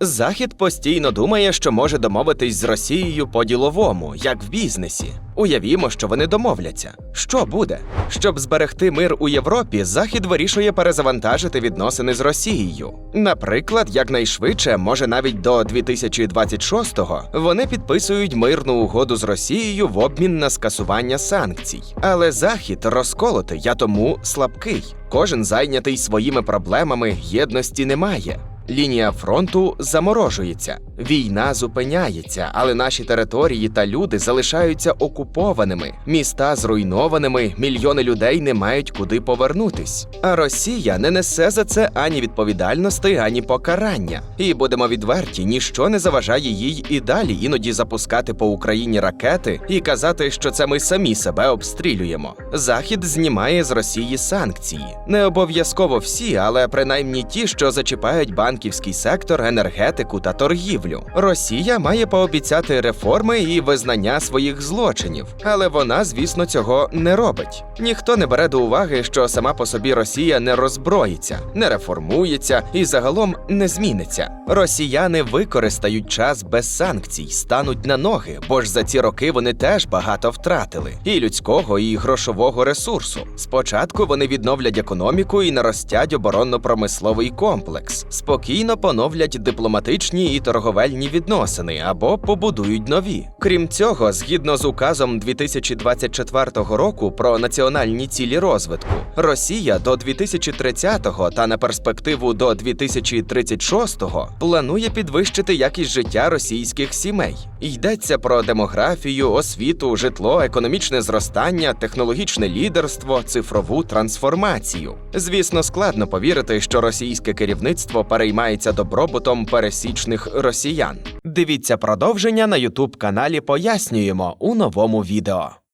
Захід постійно думає, що може домовитись з Росією по-діловому, як в бізнесі. Уявімо, що вони домовляться. Що буде? Щоб зберегти мир у Європі, Захід вирішує перезавантажити відносини з Росією. Наприклад, якнайшвидше, може навіть до 2026-го, вони підписують мирну угоду з Росією в обмін на скасування санкцій. Але Захід розколотий, я тому слабкий. Кожен зайнятий своїми проблемами, єдності немає. Лінія фронту заморожується, війна зупиняється, але наші території та люди залишаються окупованими, міста зруйнованими, мільйони людей не мають куди повернутись. А Росія не несе за це ані відповідальності, ані покарання. І будемо відверті, ніщо не заважає їй і далі іноді запускати по Україні ракети і казати, що це ми самі себе обстрілюємо. Захід знімає з Росії санкції. Не обов'язково всі, але принаймні ті, що зачіпають банківський сектор, енергетику та торгівлю. Росія має пообіцяти реформи і визнання своїх злочинів, але вона, звісно, цього не робить. Ніхто не бере до уваги, що сама по собі Росія не роззброїться, не реформується і загалом не зміниться. Росіяни використають час без санкцій, стануть на ноги, бо ж за ці роки вони теж багато втратили і людського, і грошового ресурсу. Спочатку вони відновлять економіку і наростять оборонно-промисловий комплекс, спокійно поновлять дипломатичні і торговельні відносини або побудують нові. Крім цього, згідно з указом 2024 року про національні цілі розвитку, Росія до 2030-го та на перспективу до 2036-го планує підвищити якість життя російських сімей. Йдеться про демографію, освіту, житло, економічне зростання, технологічне лідерство, цифрову трансформацію. Звісно, складно повірити, що російське керівництво переймається добробутом пересічних росіян. Дивіться продовження на Ютуб каналі Пояснюємо у новому відео.